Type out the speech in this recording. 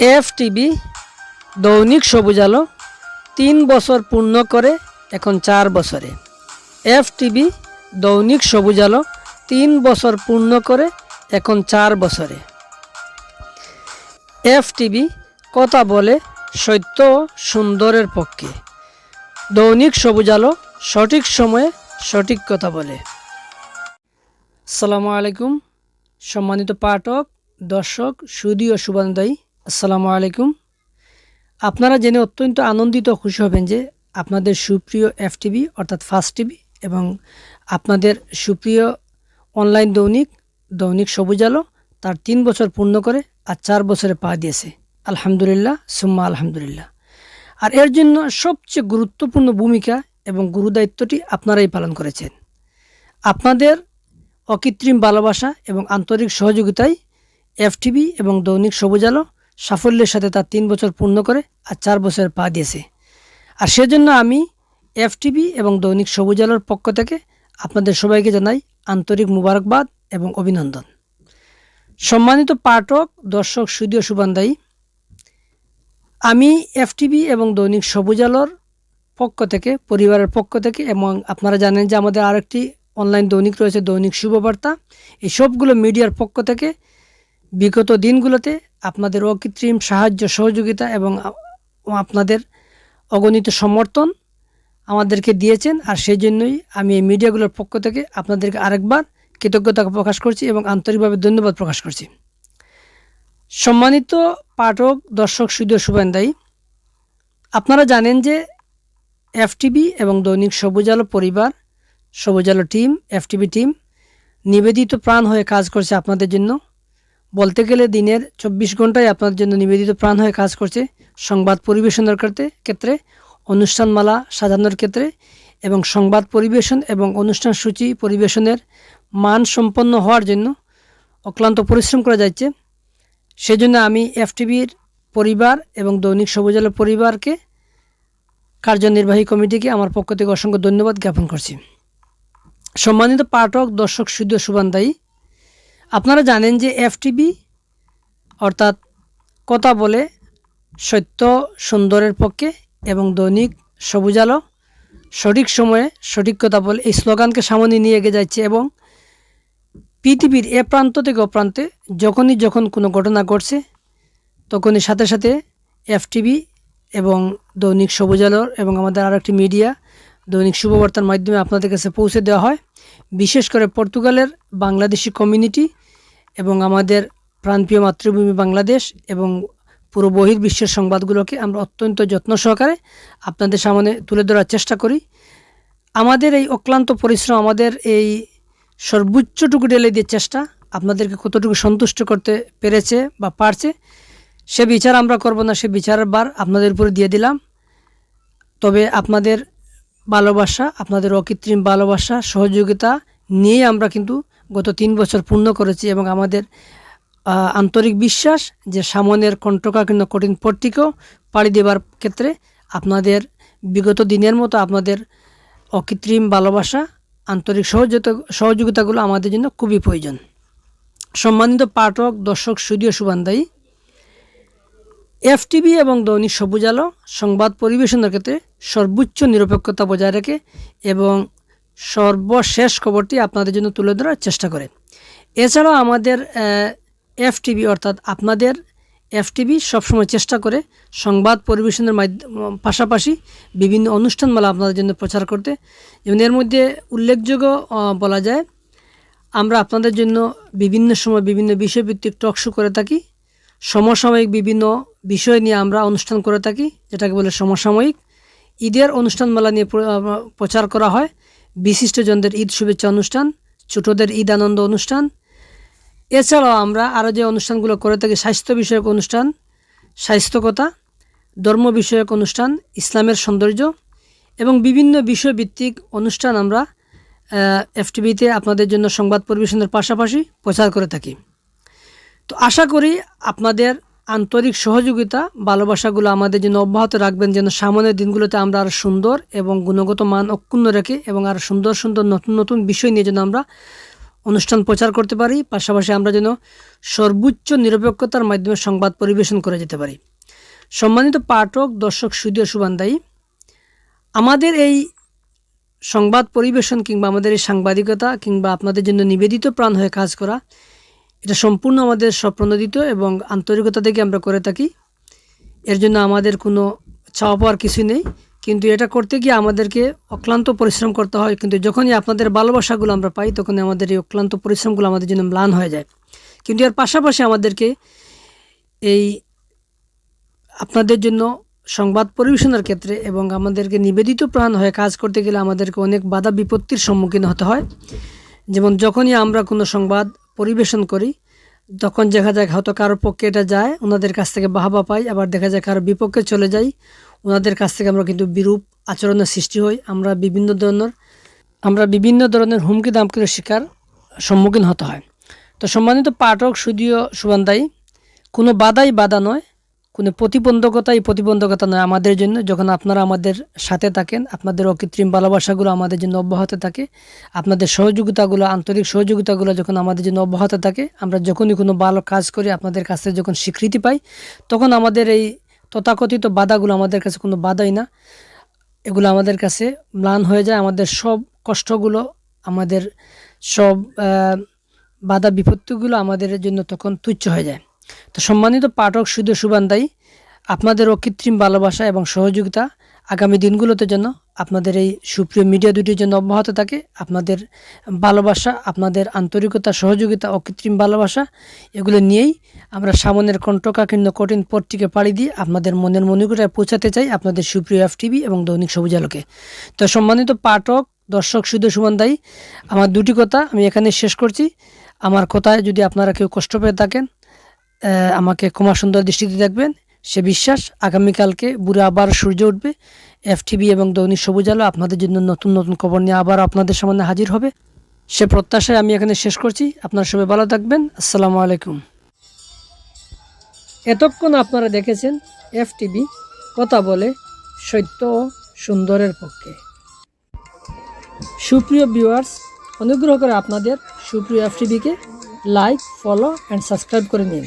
F TV দৈনিক সবুজ আলো তিন বছর পূর্ণ করে, এখন চার বছরে। এফ টিভি দৈনিক সবুজ আলো তিন বছর পূর্ণ করে, এখন চার বছরে। এফ টিভি কথা বলে সত্য সুন্দরের পক্ষে। দৈনিক সবুজ আলো সঠিক সময়ে সঠিক কথা বলে। আসসালামু আলাইকুম, সম্মানিত পাঠক, দর্শক সুদী ও শুভানুদায়ী। আসসালামু আলাইকুম। আপনারা জেনে অত্যন্ত আনন্দিত খুশি হবেন যে আপনাদের সুপ্রিয় এফ টিভি অর্থাৎ ফার্স্ট টিভি এবং আপনাদের সুপ্রিয় অনলাইন দৈনিক দৈনিক সবুজ আলো তার তিন বছর পূর্ণ করে আর চার বছরে পা দিয়েছে। আলহামদুলিল্লাহ, সুম্মা আলহামদুলিল্লাহ। আর এর জন্য সবচেয়ে গুরুত্বপূর্ণ ভূমিকা এবং গুরুদায়িত্বটি আপনারাই পালন করেছেন। আপনাদের অকৃত্রিম ভালোবাসা এবং আন্তরিক সহযোগিতায় এফটিভি এবং দৈনিক সবুজ আলো সাফল্যের সাথে তার তিন বছর পূর্ণ করে আর চার বছর পা দিয়েছে। আর সেজন্য আমি এফটিভি এবং দৈনিক সবুজ আলোর পক্ষ থেকে আপনাদের সবাইকে জানাই আন্তরিক মুবারকবাদ এবং অভিনন্দন। সম্মানিত পাঠক, দর্শক, সুদীয় সুবান্দায়ী আমি এফটিভি এবং দৈনিক সবুজ আলোর পক্ষ থেকে, পরিবারের পক্ষ থেকে এবং আপনারা জানেন যে আমাদের আরেকটি অনলাইন দৈনিক রয়েছে দৈনিক শুভবার্তা এই সবগুলো মিডিয়ার পক্ষ থেকে বিগত দিনগুলোতে আপনাদের অকৃত্রিম সাহায্য, সহযোগিতা এবং আপনাদের অগণিত সমর্থন আমাদেরকে দিয়েছেন। আর সেই জন্যই আমি এই মিডিয়াগুলোর পক্ষ থেকে আপনাদেরকে আরেকবার কৃতজ্ঞতা প্রকাশ করছি এবং আন্তরিকভাবে ধন্যবাদ প্রকাশ করছি। সম্মানিত পাঠক, দর্শক, সুদীয় শুভেন্দায়ী, আপনারা জানেন যে এফটিভি এবং দৈনিক সবুজ আলো পরিবার, সবুজ আলো টিম, এফটিভি টিম নিবেদিত প্রাণ হয়ে কাজ করছে আপনাদের জন্য। বলতে গেলে দিনের চব্বিশ ঘন্টায় আপনার জন্য নিবেদিত প্রাণ হয়ে কাজ করছে সংবাদ পরিবেশনের ক্ষেত্রে ক্ষেত্রে, অনুষ্ঠানমালা সাজানোর ক্ষেত্রে এবং সংবাদ পরিবেশন এবং অনুষ্ঠান সূচি পরিবেশনের মান সম্পন্ন হওয়ার জন্য অক্লান্ত পরিশ্রম করা যাচ্ছে। সেজন্য আমি এফটিভির পরিবার এবং দৈনিক সবুজ আলো পরিবারকে কার্যনির্বাহী কমিটিকে আমার পক্ষ থেকে অসংখ্য ধন্যবাদ জ্ঞাপন করছি। সম্মানিত পাঠক, দর্শক শুদ্ধ সুবান্দায়ী আপনারা জানেন যে এফটিভি অর্থাৎ কথা বলে সত্য সুন্দরের পক্ষে এবং দৈনিক সবুজ আলো, সঠিক সময়ে সঠিক কথা বলে এই স্লোগানকে সামনে নিয়ে এগিয়ে যাচ্ছে এবং পৃথিবীর এ প্রান্ত থেকে ও প্রান্তে যখনই যখন কোনো ঘটনা ঘটছে, তখনই সাথে সাথে এফটিভি এবং দৈনিক সবুজ আলোর এবং আমাদের আরেকটি মিডিয়া দৈনিক শুভবার্তার মাধ্যমে আপনাদের কাছে পৌঁছে দেওয়া হয়। বিশেষ করে পর্তুগালের বাংলাদেশি কমিউনিটি এবং আমাদের প্রাণপ্রিয় মাতৃভূমি বাংলাদেশ এবং পুরো বহির্বিশ্বের সংবাদগুলোকে আমরা অত্যন্ত যত্ন সহকারে আপনাদের সামনে তুলে ধরার চেষ্টা করি। আমাদের এই অক্লান্ত পরিশ্রম, আমাদের এই সর্বোচ্চটুকু ঢেলে দিয়ে চেষ্টা আপনাদেরকে কতটুকু সন্তুষ্ট করতে পেরেছে বা পারছে, সে বিচার আমরা করব না, সে বিচারের বার আপনাদের উপরে দিয়ে দিলাম। তবে আপনাদের ভালোবাসা, আপনাদের অকৃত্রিম ভালোবাসা, সহযোগিতা নিয়ে আমরা কিন্তু গত তিন বছর পূর্ণ করেছি এবং আমাদের আন্তরিক বিশ্বাস যে সামনের কণ্ঠকাকীর্ণ কঠিন পটটিকেও পাড়ি দেবার ক্ষেত্রে আপনাদের বিগত দিনের মতো আপনাদের অকৃত্রিম ভালোবাসা, আন্তরিক সহযোগিতা, সহযোগিতাগুলো আমাদের জন্য খুবই প্রয়োজন। সম্মানিত পাঠক, দর্শক সুদীয় সুবান্দায়ী এফটিভি এবং দৈনিক সবুজ আলো সংবাদ পরিবেশনের ক্ষেত্রে সর্বোচ্চ নিরপেক্ষতা বজায় রেখে এবং সর্বশেষ খবরটি আপনাদের জন্য তুলে ধরার চেষ্টা করে এছাড়াও আমাদের এফটিভি অর্থাৎ আপনাদের এফটিভি সবসময় চেষ্টা করে সংবাদ পরিবেশনের মাধ্যম পাশাপাশি বিভিন্ন অনুষ্ঠানমালা আপনাদের জন্য প্রচার করতে যেমন এর মধ্যে উল্লেখযোগ্য বলা যায়, আমরা আপনাদের জন্য বিভিন্ন সময় বিভিন্ন বিষয়ভিত্তিক টক শো করে থাকি। সমসাময়িক বিভিন্ন বিষয় নিয়ে আমরা অনুষ্ঠান করে থাকি, যেটাকে বলে সমসাময়িক। ঈদের অনুষ্ঠানমালা নিয়ে প্রচার করা হয়। বিশিষ্টজনদের ঈদ শুভেচ্ছা অনুষ্ঠান, ছোটদের ঈদ আনন্দ অনুষ্ঠান। এছাড়াও আমরা আরও যে অনুষ্ঠানগুলো করে থাকি, স্বাস্থ্য বিষয়ক অনুষ্ঠান, স্বাস্থ্যকতা, ধর্ম বিষয়ক অনুষ্ঠান, ইসলামের সৌন্দর্য এবং বিভিন্ন বিষয়ভিত্তিক অনুষ্ঠান আমরা এফটিভিতে আপনাদের জন্য সংবাদ পরিবেশনের পাশাপাশি প্রচার করে থাকি। তো আশা করি আপনাদের আন্তরিক সহযোগিতা, ভালোবাসাগুলো আমাদের জন্য অব্যাহত রাখবেন যেন সামনের দিনগুলোতে আমরা আরও সুন্দর এবং গুণগত মান অক্ষুণ্ণ রেখে এবং আরও সুন্দর সুন্দর নতুন নতুন বিষয় নিয়ে যেন আমরা অনুষ্ঠান প্রচার করতে পারি। পাশাপাশি আমরা যেন সর্বোচ্চ নিরপেক্ষতার মাধ্যমে সংবাদ পরিবেশন করে যেতে পারি। সম্মানিত পাঠক, দর্শক, সুদীয় সুবান্দায়ী, আমাদের এই সংবাদ পরিবেশন কিংবা আমাদের এই সাংবাদিকতা কিংবা আপনাদের জন্য নিবেদিত প্রাণ হয়ে কাজ করা এটা সম্পূর্ণ আমাদের স্বপ্রণোদিত এবং আন্তরিকতা থেকে আমরা করে থাকি। এর জন্য আমাদের কোনো চাওয়া পাওয়ার কিছু নেই। কিন্তু এটা করতে গিয়ে আমাদেরকে অক্লান্ত পরিশ্রম করতে হয়। কিন্তু যখনই আপনাদের ভালোবাসাগুলো আমরা পাই, তখনই আমাদের এই অক্লান্ত পরিশ্রমগুলো আমাদের জন্য ম্লান হয়ে যায়। কিন্তু এর পাশাপাশি আমাদেরকে এই আপনাদের জন্য সংবাদ পরিবেশনের ক্ষেত্রে এবং আমাদেরকে নিবেদিত প্রাণ হয়ে কাজ করতে গেলে আমাদেরকে অনেক বাধা বিপত্তির সম্মুখীন হতে হয়। যেমন যখনই আমরা কোনো সংবাদ পরিবেশন করি। তখন দেখা যায় হয়তো কারও পক্ষে এটা যায়, ওনাদের কাছ থেকে বাহাবা পাই। আবার দেখা যায় কারও বিপক্ষে চলে যাই, ওনাদের কাছ থেকে আমরা কিন্তু বিরূপ আচরণের সৃষ্টি হই। আমরা বিভিন্ন ধরনের, আমরা বিভিন্ন ধরনের হুমকি দামকির শিকার সম্মুখীন হতে হয়। তো সম্মানিত পাঠক সুদীয় সুবান্দাই কোনো বাধাই বাধা নয়। কোনো প্রতিবন্ধকতাই প্রতিবন্ধকতা নয় আমাদের জন্য। যখন আপনারা আমাদের সাথে থাকেন, আপনাদের অকৃত্রিম ভালোবাসাগুলো আমাদের জন্য অব্যাহত থাকে, আপনাদের সহযোগিতাগুলো, আন্তরিক সহযোগিতাগুলো যখন আমাদের জন্য অব্যাহত থাকে, আমরা যখনই কোনো ভালো কাজ করি, আপনাদের কাছে যখন স্বীকৃতি পাই, তখন আমাদের এই তথাকথিত বাধাগুলো আমাদের কাছে কোনো বাধাই না। এগুলো আমাদের কাছে ম্লান হয়ে যায়, আমাদের সব কষ্টগুলো, আমাদের সব বাধা বিপত্তিগুলো আমাদের জন্য তখন তুচ্ছ হয়ে যায়। তো সম্মানিত পাঠক সুদ সুবান্দাই আপনাদের অকৃত্রিম ভালোবাসা এবং সহযোগিতা আগামী দিনগুলোতে যেন আপনাদের এই সুপ্রিয় মিডিয়া দুটির জন্য অব্যাহত থাকে, আপনাদের ভালোবাসা, আপনাদের আন্তরিকতা, সহযোগিতা, অকৃত্রিম ভালোবাসা, এগুলো নিয়েই আমরা সামনের কণ্ঠকাকীর্ণ কঠিন পথটিকে পাড়ি দিয়ে আপনাদের মনের মনিকটায় পৌঁছাতে চাই আপনাদের সুপ্রিয় এফ টিভি এবং দৈনিক সবুজ আলোকে। তো সম্মানিত পাঠক, দর্শক সুদ সুমনদায়ী আমার দুটি কথা আমি এখানে শেষ করছি। আমার কথায় যদি আপনারা কেউ কষ্ট পেয়ে থাকেন আমাকে ক্ষমা সুন্দর দৃষ্টিতে দেখবেন। সে বিশ্বাস, আগামীকালকে বুড়ো আবার সূর্য উঠবে। এফটিভি এবং দৈনিক সবুজ আলো আপনাদের জন্য নতুন নতুন খবর নিয়ে আবার আপনাদের সামনে হাজির হবে। সে প্রত্যাশায় আমি এখানে শেষ করছি। আপনারা সবাই ভালো থাকবেন। আসসালামু আলাইকুম। এতক্ষণ আপনারা দেখেছেন এফটিভি কথা বলে সত্য ও সুন্দরের পক্ষে। সুপ্রিয় ভিউয়ার্স অনুগ্রহ করে আপনাদের সুপ্রিয় এফটিভিকে লাইক ফলো অ্যান্ড সাবস্ক্রাইব করে নিন।